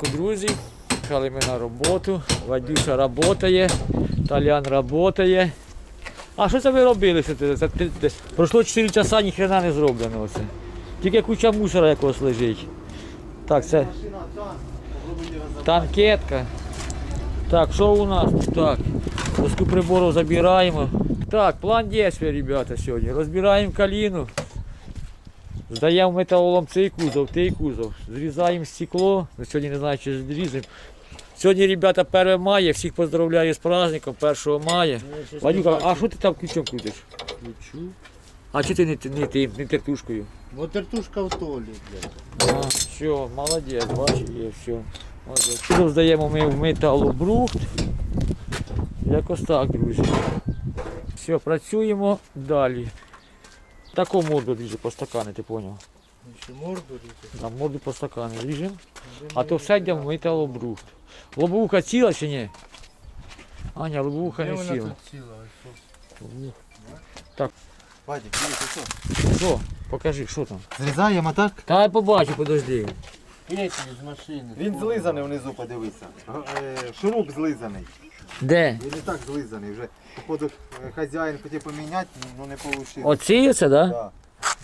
ранку, друзі. Їхали ми на роботу. Вадюша працює, Талян працює. А що це ви робили? Пройшло 4 часа, ніхрена не зроблено. Оце. Тільки куча мусора якогось лежить. Так, це танкетка. Так, що у нас? Так, доску прибору забираємо. Так, план дій, ребята, сьогодні. Розбираємо каліну. Здаємо металолом цей кузов, той кузов. Зрізаємо стекло. Ну, сьогодні не знаю, чи зрізаємо. Сьогодні, ребята, 1 мая. Всіх поздравляю з праздником, 1 мая. Вадюка, а що ти там ключом крутиш? Ключу. А чи ти не, не, тим, не тертушкою? Бо тертушка в толі, блядь. А, все, молодець, бачиш, є, все. Молодець. Кузов здаємо ми в металобрухт. Якось так, друзі. Все, працюємо далі. Таку морду ріже по стакани, ти поняв? Ще морду різати. На морду по стакани ріжемо. А то все йде в металобрухт. Лобовуха ціла чи ні? Аня, лобовуха не ціла. ціла? Вадик, що? Що? Покажи, що там. Зрізаємо так? Та я побачу, подожди. Він злизаний внизу, подивися. Е, Шуруп злизаний. Де? Він і так злизаний. Вже, походу, е, хазяїн хотів поміняти, ну не вийшло. Оці оце, да? Да.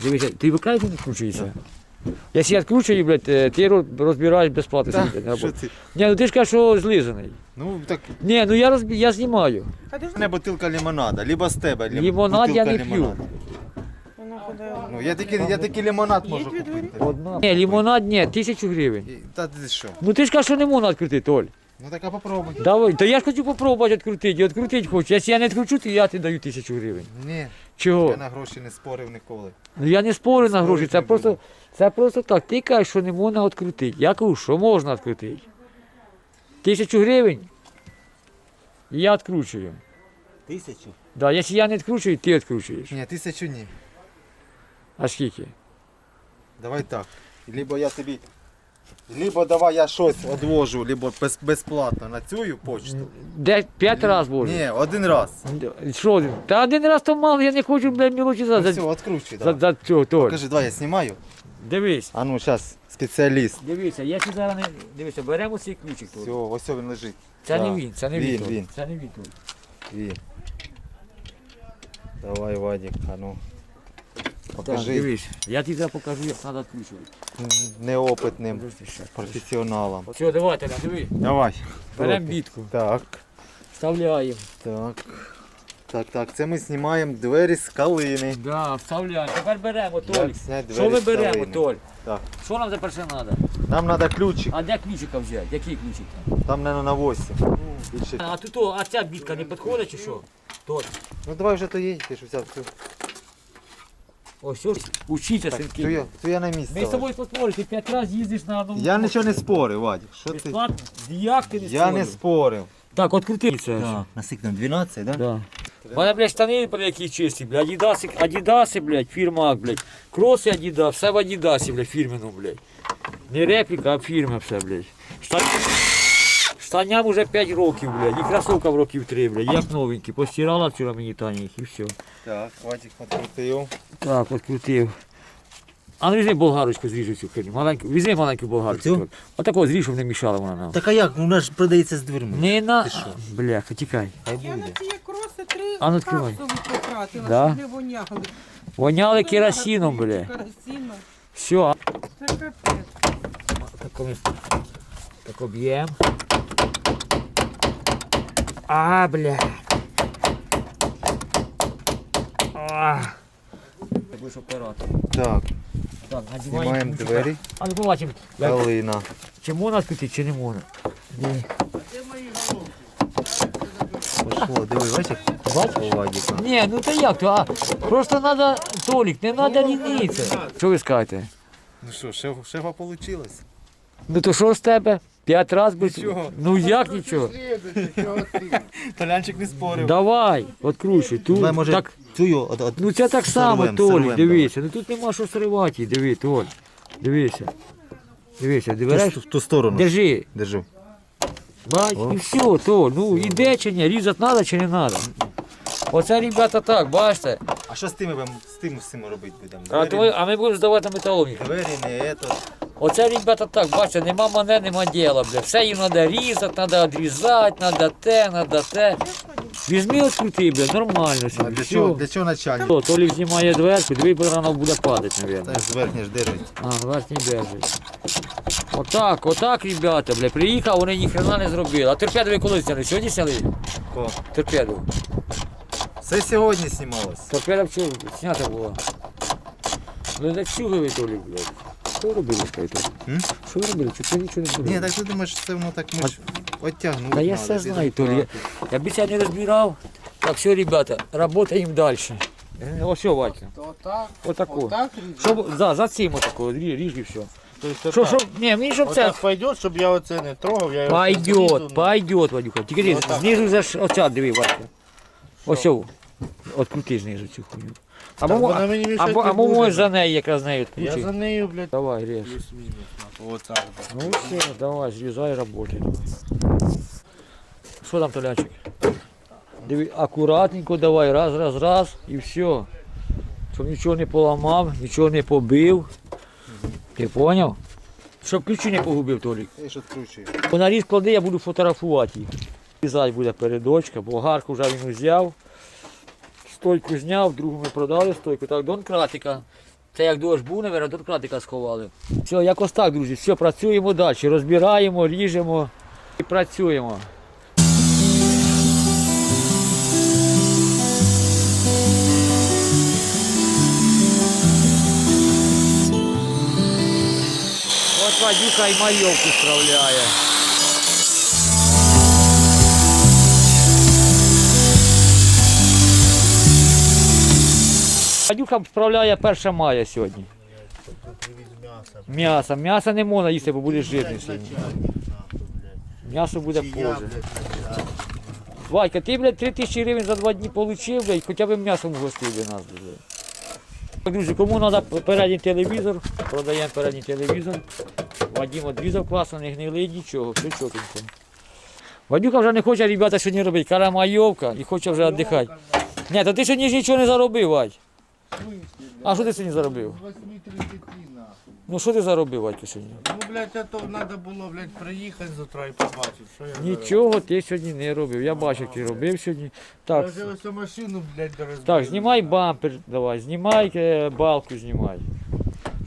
Дивіться, ти викликаєш не відкручується? Якщо я відкручую, блядь, е, ти розбираєш безплатно. Та, собі на що ти? Ні, ну ти ж кажеш, що злизаний. Ну так, Ні, ну я розбі... я знімаю. мене бутилка лимонада, либо з тебе. либо Лимонад я бутилка не п'ю. Ну, я такий, я такий лимонад можу купити. Одна. Ні, лимонад ні, тисячу гривень. І- Та ти що? Ну ти ж кажеш, що не можна відкрутити, Оль. Ну так а попробуй. Давай, та я ж хочу попробувати відкрутити, відкрутити хочу. Якщо я не відкручу, то я тобі даю тисячу гривень. Ні, Чого? я на гроші не спорив ніколи. Ну я не спорю на гроші, це просто, це просто так. Ти кажеш, що не можна відкрутити. Я кажу, що можна відкрутити. Тисячу гривень я відкручую. Тисячу? Да, якщо я не відкручую, ти відкручуєш. Ні, тисячу ні. А скільки? Давай так. Либо я тобі. Либо давай я щось одвожу, либо без, безплатно на цю почту. Де п'ять разів може? Ні, один раз. Що? Та один раз то мало, я не хочу, блядь, мілочі за, за, все, за, давай. за цього, Толь. Покажи, давай я знімаю. Дивись. А ну, зараз, спеціаліст. Дивися, я ще зараз не. Дивися, беремо цей ключик Все, ось він лежить. Це не він, це не Він, він. Він. Це не він. Він. Давай, Вадик, а ну. Так, Покажи дивись. Я зараз покажу, як треба відкручувати. неопитним професіоналам. Все, давайте, диви. Давай. Беремо бітку, Так, вставляємо. так. Так, так, це ми знімаємо двері з калини. Да, вставляємо. Тепер беремо, Як Толь. зняти Що двері ми з беремо, калини? Толь? Так. Що нам тепер ще треба? Нам треба ключик, А де ключика взяти? Який ключик там? там, мабуть, на 8. Більше. А тут, о, а ця бітка не підходить чи що? Толь. Ну давай вже то їдь, ти ж взяв цю. Ось, ось, учіться, синки. то я, то я на місці. Ми з тобою поспорили, ти п'ять разів їздиш на одному. Я нічого не спорив, Вадик. Що ти? Безплатно? Як ти не Я не спорив? спорив. Так, от крути це. Так, насикнув 12, да? Да. У мене, блядь, штани, блядь, які чисті, блядь, адідаси, адідаси, блядь, фірма, блядь, кроси адідас, все в адідасі, блядь, фірмену, блядь. Не репліка, а фірма все, блядь. Штан... Штаням уже 5 років, блядь, і кросовкам років 3, блядь, як новенькі. Постирала вчора мені Таня їх і все. Так, Вадик відкрутив. Так, от крутив. А ну візьми болгарочку зріжу цю херню. Маленьку, візьми маленьку болгарочку. Оцю? Отакого зріж, не мішала вона нам. Так а як? Вона ж продається з дверми. Не на... Ти що? Бляха, тікай. Хай Я на буде. ці кроси три А ну, відкривай. капсули потратила, Да? щоб не воняли. Воняли керосином, бля. Керосином. Все, а Це капець. так, так об'єм. А, бля. А. Ти будеш оператор. Так, Так, надіваємо. знімаємо двері. А ну побачимо, як, Калина. чи можна відкрити, чи не можна. Ні. Пошло, диви, бачиш? Бачиш? У Ні, ну то як то, а просто треба, Толік, не треба лінитися. Що ви скажете? Ну що, шеф, шефа вийшло? Ну то що з тебе? П'ять разів би... Нічого. Ну як нічого? Толянчик не спорив. Давай, відкручуй. Тут, Давай, може, так, цю от, от, ну це так само, сорвем, сорвем, дивися. Ну тут нема що сривати, її, диви, Толь. Дивися. Дивися, давай. дивиш? Ту, сторону. Держи. Держу. Бач, і все, Толь. Ну іде чи ні, різати треба чи не треба? Оце, ребята, так, бачите. А що з тими будемо з тим всім робити будемо? А, то, а ми будемо здавати на. Двері не ето. Оце, ребята, так, бачите, нема мене, нема діла, бля. Все їм треба різати, треба відрізати, треба те, треба те. Візьми от крути, бля, нормально А собі. для чого, для чого начальник? О, Толік знімає дверку, диви, бо рано буде падати, мабуть. Та ж зверхня ж держить. А, верхній держить. Отак, отак, ребята, бля, приїхав, вони ніхрена не зробили. А торпеду ви коли зняли? Сьогодні зняли? Ко. Торпеду. Це сьогодні знімалось. Торпеда вчора знята була. Ну не чули ви Толік, блядь. Що ви робили? М? Що ви робили? Чого нічого не було? Ні, так ти думаєш, це воно так ми ж оттягнули. Та я надо, все ти знаю, так Толі. Я б це не розбирав. Так, все, ребята, работаємо далі. Ось що, Ватя. То отак, Отако. отак різати? Щоб, за, за цим отако, ріж, ріж і все. Тобто Що, що, ні, мені щоб це... Отак пойдет, щоб я оце не трогав, я його Пойдет, зрізу, пойдет, Вадюха. Тільки знизу за оця, диви, Ватя. Ось що. Открути знизу цю хуйню. Або, мо- вона мені мішати або, не або буде. можеш за неї якраз нею Я відключи. за нею, блядь, Давай, ріж. плюс-мінус. нахуй. Отак. Ну все, давай, зрізай, работай. Давай. Що там, Толячик? Диви, акуратненько давай, раз, раз, раз і все. Щоб нічого не поламав, нічого не побив. Ти поняв? Щоб ключі не погубив, Толік. Я ж відкручую. По наріз клади, я буду фотографувати їх. Різати буде передочка, болгарку вже він взяв. Стойку зняв, другу ми продали стойку. Так, дон кратика. Це як дощ був, наверное, дон кратика сховали. Все, якось так, друзі. Все, працюємо далі. Розбираємо, ріжемо і працюємо. От Вадюка і майовку справляє. Вадюка справляє 1 мая сьогодні. М'ясо. М'ясо. Не можна їсти, бо буде жирний сьогодні. М'ясо буде позже. Вадька, ти, блядь, 3 тисячі гривень за два дні отримав, блядь, хоча б м'ясом гостив для нас. Блядь. Друзі, кому треба передній телевізор, продаємо передній телевізор. Вадим відрізав класно, не гнилий, нічого, все чотенько. Вадюка вже не хоче, ребята, сьогодні робити. Карамайовка і хоче вже віддихати. Ні, то ти сьогодні ж нічого не заробив, Вадь. А що ти сьогодні заробив? 8.30 нахуй. Ну що ти заробив, Вадька, сьогодні? Ну, блядь, а то треба було, блядь, приїхати з утра і побачити, що я заробив. Нічого ти сьогодні не робив. Я бачу, як ти робив сьогодні. Я Так, вже ось машину, блядь, дорозбив. так, знімай бампер, давай, знімай е, балку, знімай.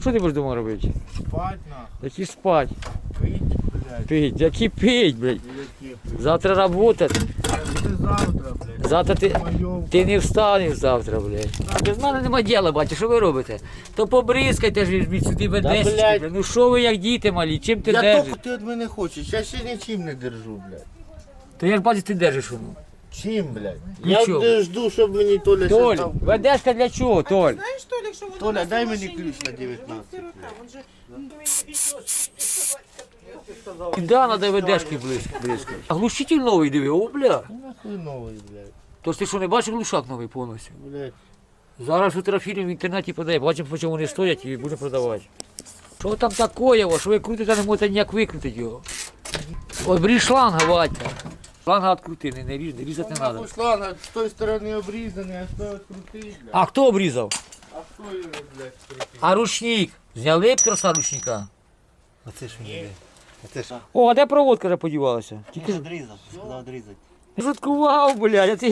Що ти будеш дома робити? Спать, нахуй, Які спать, пить, блядь. пить, які пить, блядь. Які, Завтра работать. Це завтра, блядь. Завтра ти, ти не встанеш завтра, блядь. Без мене нема діла, бачиш, що ви робите? То побризкайте ж візьміть сюди ведешечки, блядь. блядь. Ну що ви як діти малі, чим ти Я держиш? тільки ти від мене хочеш, я ще нічим не держу, блядь. То я ж бачу, ти держиш воно. Чим, блядь? Нічого. Я жду, щоб мені Толя Толь, дав. ведешка для чого, Толь? Знаєш, Толік, що воно Толя, на дай мені ключ на 19, Ну, сирота, він же- Да, надо ведешки близько, близько. А глушитель новий диви, о, бля. Ну, Нахуй новий, блядь. Тож ти що не бачив глушак новий повністю? Блядь. Зараз фотографіруємо в інтернеті подає, бачимо, по чому вони стоять і будемо продавати. Що там таке, що ви крутите, не можете ніяк викрутити його. От шланга, Ватя. Шланга відкрути, не, не ріж, не різати не треба. Нахуй шланг з тої сторони обрізаний, а з тої крутий, блядь. А хто обрізав? А хто його, блядь, крутий? А ручник. Зняли б троса ручника. Оце ж мені. Оце ж. О, а де проводка вже подівалася? Тільки Одрізав, сказав одрізати. Жуткував, блядь,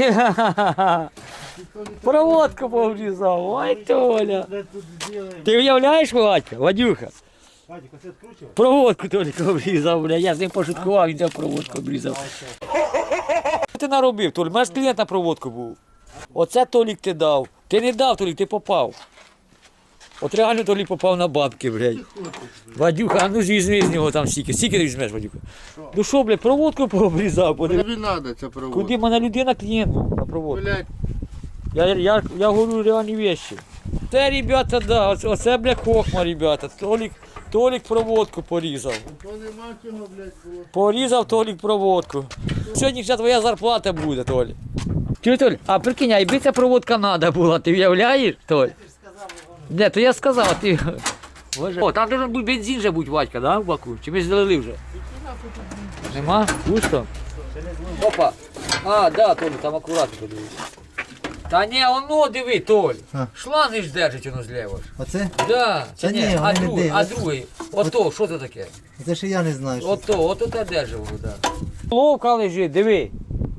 проводку пообрізав. Ой, Толя. Ти уявляєш, Вадька, Вадюха? Проводку тільки обрізав, бля. Я з ним пошуткував, він там проводку обрізав. Що ти наробив, Толік? У мене ж клієнт на проводку був. Оце Толік ти дав. Ти не дав, Толік, ти попав. От реально Толік попав на бабки, блядь. Вадюха, а ну ж візьми з нього там стільки. Скільки ти візьмеш, Вадюха? Ну що, блядь, проводку пообрізав, подиви. Тобі треба це проводити. Куди мене людина клієнт був на проводку? Блядь, Я, я, я говорю реальні вещи. Це, ребята, да, оце, оце бля, хохма, ребята. Толік, Толік проводку порізав. то нема чого, блядь, було. Порізав Толік проводку. Сьогодні вже твоя зарплата буде, Толі. Чуй, Толь, а прикинь, а якби ця проводка треба була, ти уявляєш, Толь? Не, то я сказав, а ти. О, там должен бути бензин вже будь Вадька, да, в баку? Чи ми залили вже? Нема? Пусто? Опа. А, да, Толі, там акуратно подивись. Та ні, воно диви, Толь. А. Шланги ж держить воно зліва ж. Оце? Да, Та чи ні, а, вони не другий, а дивляться. другий. Ото, що це таке? Це ж я не знаю. Що. Ото, ото те держав, да. Ловка лежить, диви.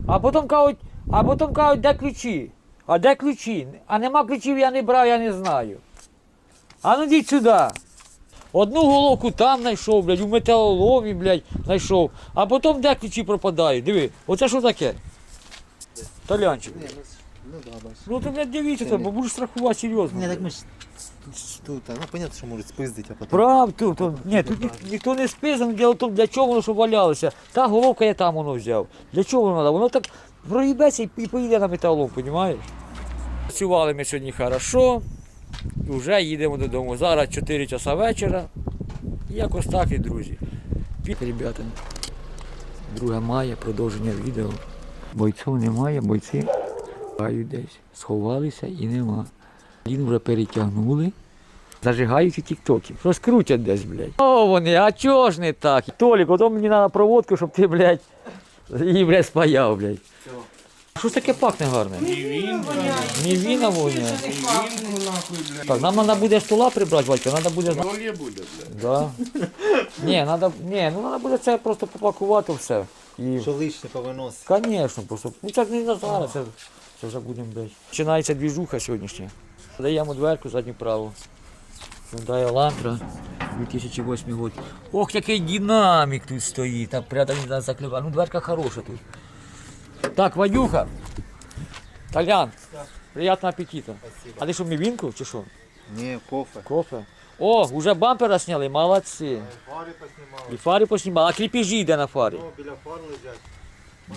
А потім кажуть, а потім кажуть, де ключі? А де ключі? А нема ключів, я не брав, я не знаю. А ну йдіть сюди. Одну головку там знайшов, блядь, у металоломі, блядь, знайшов. А потім де ключі пропадають? Диви, оце що таке? Толянчик. Ні, ну, ну да. Ну ти, блядь, дивіться, це, бо будеш страхувати серйозно. Ні, так ми ж тут, а, ну понятно, що можуть спиздити, а потім. Прав, тут, тут, ні, тут ні- ніхто не списаний, діло в тому, для чого воно щоб валялося. Та головка я там воно взяв. Для чого воно треба? Воно так проїбеться і, і поїде на металолом, розумієш? Працювали ми сьогодні хорошо, вже їдемо додому. Зараз 4 часа вечора. І Якось так і друзі. Ребята, 2 мая, продовження відео. Бойців немає, бойці шукають десь. Сховалися і нема. Він вже перетягнули. Зажигають у тіктокі. Розкрутять десь, блядь. О, вони, а чого ж не так? Толік, ото мені треба проводку, щоб ти, блядь, її, блядь, спаяв, блядь. Що ж таке пахне гарне? Ні віна воняє. Так, нам треба буде стола прибрати, Валька, треба буде. Олє буде, блядь. Да. Ні, надо, ні, ну треба буде це просто попакувати все. І, Що лишнє повиносити. звісно, просто. Ну це ж не на зараз, це, це вже будемо блядь. Починається двіжуха сьогоднішня. Даємо дверку задню праву. Hyundai Elantra 2008 год. Ох, який динамік тут стоїть. Там прямо не заклювати. Ну, дверка хороша тут. Так, Вадюха. Толян, приятного аппетита. А ти що, мівінку чи що? Ні, кофе. Кофе. О, уже бампера сняли, молодці. Фари поснімали. І фари поснімали, а кріпежі йде на фарі. О, біля фар лежать.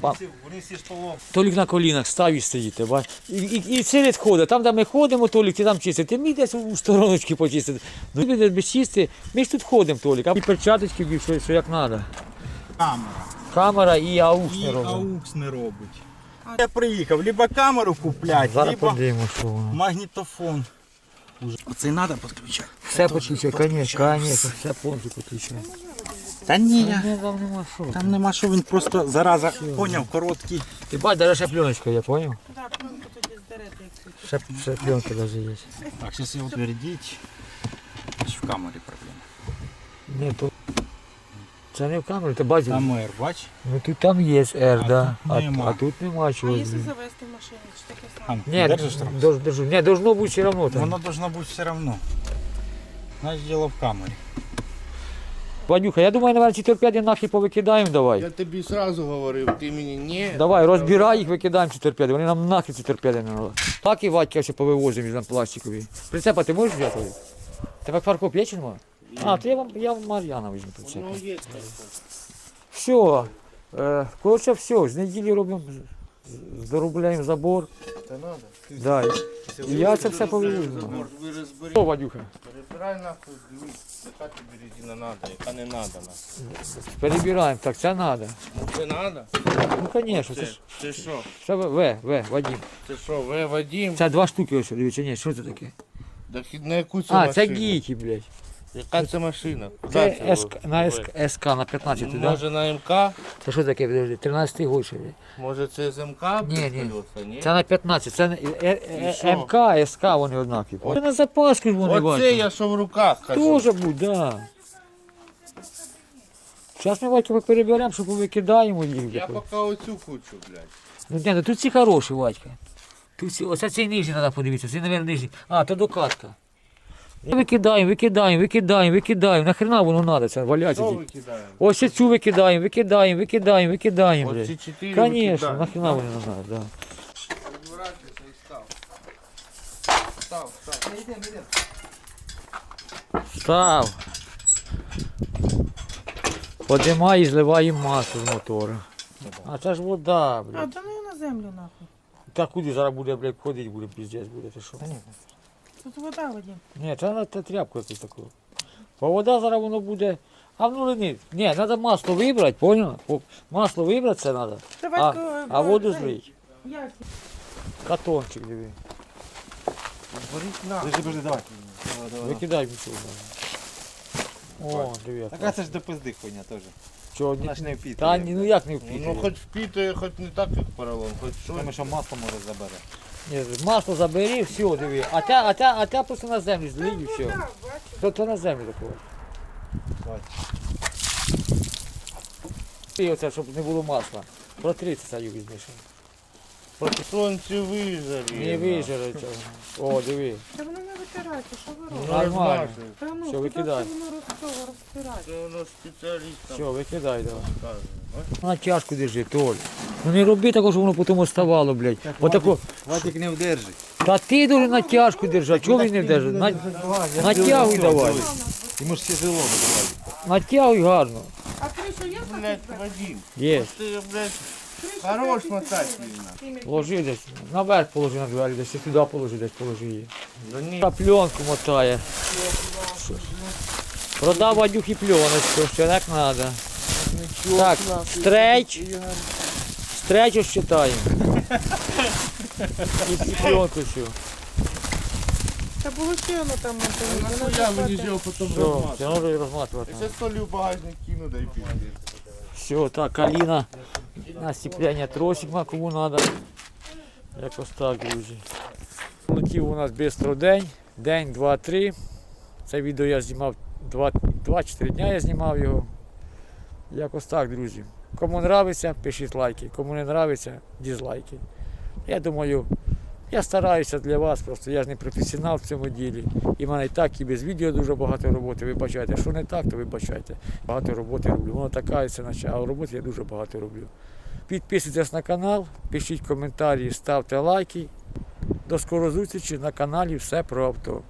Вони всі, вони всі ж полом. Толік на колінах став і стоїть, бач. І, і, і серед ходить, там, де ми ходимо, Толік, ти там чистиш, ти мій десь у стороночки почистити. Ну, ти десь сісти, ми ж тут ходимо, Толік, а і перчаточки, бів, що, що як треба. Камера. Камера і аукс І не робимо. аукс не робить. Я приїхав, либо камеру купляти, Зараз либо подивимо, що воно. магнітофон. Оце треба підключати. Все підключає, звісно, звісно, все повністю підключає. Та ні, я. Ні, там нема що. Там нема що, він просто зараза поняв, короткий. Ти бач, даже ще пленочка, я це. Ще, ще пленка даже є. Так, зараз його утвердіть. Аж в камері проблема. Ні, то... Це не в камері, ти бачиш? Там R, бач? Ну тут там є R, А да. тут А, нема. а тут нема А якщо завести машину, чи таке А, саме? Ні, держиш там? дож, держу. Ні, должно бути все одно. Воно должно бути все одно. Значить діло в камері. Вадюха, я думаю, наверное, ці торпеди нахи повикидаємо давай. Я тобі сразу говорив, ти мені ні. Давай, розбирай їх, викидаємо ці торпеди. Вони нам нахи ці торпеди не треба. Так і Вадька все повивозимо із нам пластикові. Прицепа ти можеш взяти? Тебе фаркоп є чи нема? А, то я вам, я вам Мар'яна візьму прицепа. Ну, є. Все. Е, коротше, все, з неділі робимо, з- доробляємо забор. Та надо. Да. І я це все. Ви розберіть. Що, Вадюха? Перебирай нахуй, дивись, яка тобі резина надо, яка не надо нахуй. Перебираємо. Так, це треба. Ну це надо? Ну, звісно, це Це, ж це що? це В, В, Вадим. Це що, ви Вадим? Це два штуки ось, дивіться, ні, що це таке? Да хід- на яку це А, машину? це гійки, блядь. Яка це машина? Куди Це? СК, на СК, СК на 15, Ну, да? Може на МК? Це що таке, подожди, 13 год ще, блядь. Може це з МК? Ні, ні. колеса, ні? Це на 15, це на- е, е, І що? МК, СК, вони однакові. Це на запаску вони Оце бачать. я що в руках кажу. Тоже будь, да. Зараз ми Вадька переберемо, щоб викидаємо їх. Я поки оцю кучу, блядь. Ну, ні, ну тут ці хороші, Вадька. Тут ці, оце цей нижній треба подивитися, цей, мабуть, нижній. А, то докатка. Викидаємо, викидаємо, викидаємо, викидаємо. Нахрена воно треба, це валяється. Що викидаємо? Ось цю викидаємо, викидаємо, викидаємо, викидаємо. Оці блядь. чотири Конечно, викидаємо. нахрена не надо, да. Розворачуйся і став. Став, став. Став. Подимай і зливай масло з мотора. А це ж вода, А, блядь. да ну на землю нахуй. Та куди зараз буде, блядь, ходити буде, піздець буде, ти що? Тут вода, Вадим. Ні, це на те тряпку якусь таку. Бо вода зараз воно буде. А ну лини. Ні, треба масло вибрати, поняв? По- Масло вибрати це треба. А, а воду злить. Як? Катончик диви. Подожди, подожди, давай. Давай, давай. Викидай мені. О, диви. Так а це ж до пизди хуйня теж. Чого? Вона ж не впітує. Та ні, ну як не Ну впіти? хоч впітує, хоч не так, як поролон, хоч що. Тому що масло може забере. Ні, масло забери, все, диви. А тя, а тя, а тя просто на землю злий і все. То, то на землю такого. І оце, щоб не було масла. Протри це саю візьмеш. Сонце вижарі. Не вижере цього. О, диви. Та воно не витирається, що ви Ну, робите? Нормально. Та ну, Все, викидай. це воно роз- цього розтирається? Це воно спеціалістам Все, викидай давай. каже. Бачиш? На тяжку держи, Толь. Ну не роби такого, щоб воно потім оставало, блядь. Отако. Вадик не вдержить. Та ти дуже на тяжку держати, чого він не держить? На... Натягуй давай. Йому ж тяжело буде. Натягуй гарно. А кришу є Блядь, так? Вадим, Є. ти, блядь, хорош мотати її. Положи десь. Наверх положи на двері, десь і туди положи, десь положи її. Да ні. Та пленку мотає. Що ж. Продав Вадюхі пленочку, ще так треба. Так, стрейч. Ось считаємо. І, і пленку всю. Та було ще воно там Антоні, воно Нахуя ж мені його потім Все, це можна і розматувати. Я солю в багажник кину, дай пізді. Все, так, каліна. На стекляння тросик, кому треба. Якось так, друзі. Летів у нас бистро день. День, два, три. Це відео я знімав 2-4 дня я знімав його. Якось так, друзі. Кому подобається, пишіть лайки. Кому не подобається, дізлайки. Я думаю, я стараюся для вас, просто я ж не професіонал в цьому ділі. І в мене і так, і без відео дуже багато роботи. Вибачайте, що не так, то вибачайте. Багато роботи роблю. Воно така це наче, а роботи я дуже багато роблю. Підписуйтесь на канал, пишіть коментарі, ставте лайки. До скорої зустрічі на каналі Все про авто.